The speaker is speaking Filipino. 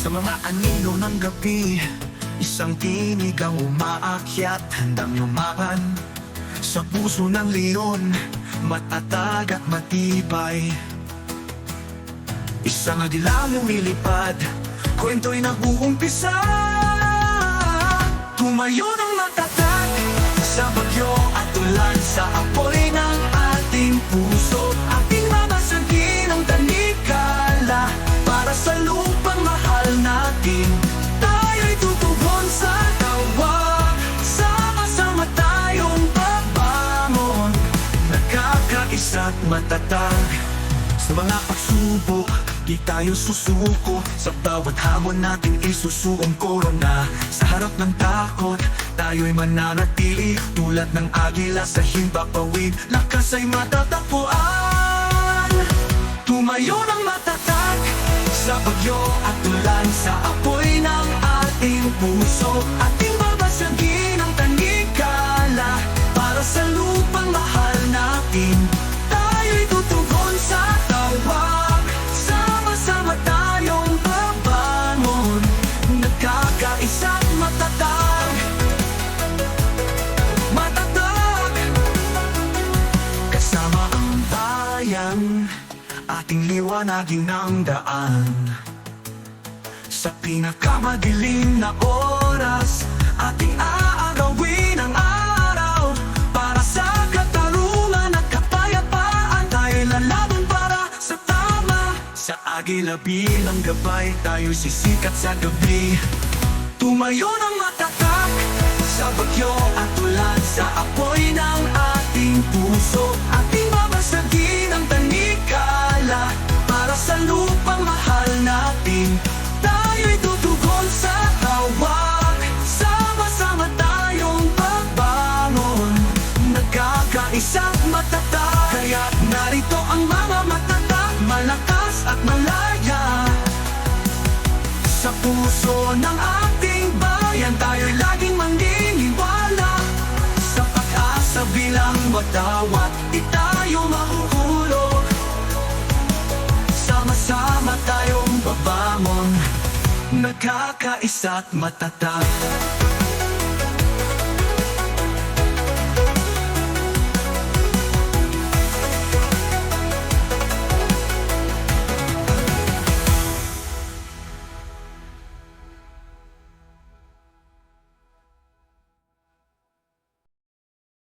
Sa mga anino ng gabi Isang tinig ang umaakyat Handang lumaban. Sa puso ng leon Matatag at matibay. Isang adilang lumilipad Kwento'y nag-uumpisa. Tumayo ng matatag Nagkakaisa't matatag. Sa mga pagsubok Di tayo susuko. Sa bawat hamon natin isusuong korona. Sa harap ng takot Tayo'y mananatili. Tulad ng agila sa himpapawid Lakas ay matatagpuan Tumayo ng matatag Sa bagyo at ulan Sa apoy ng ating puso. Ating bayan Ating liwanagin ang daan. Sa pinakamadilim na oras Ating aagawin ang araw. Para sa katarungan at kapayapaan Tayo'y lalaban para sa tama. Sa agila bilang gabay Tayo'y sisikat sa gabi. Tumayo ng matatag Sa bagyo at ulan Nagkakaisa't matatag. Kaya't narito ang mga matatag. Malakas at malaya. Sa puso ng ating bayan Tayo'y laging maniniwala. Sa pag-asa bilang watawat Di tayo mahuhulog Sama-sama tayong babangon. Nagkakaisa't matatag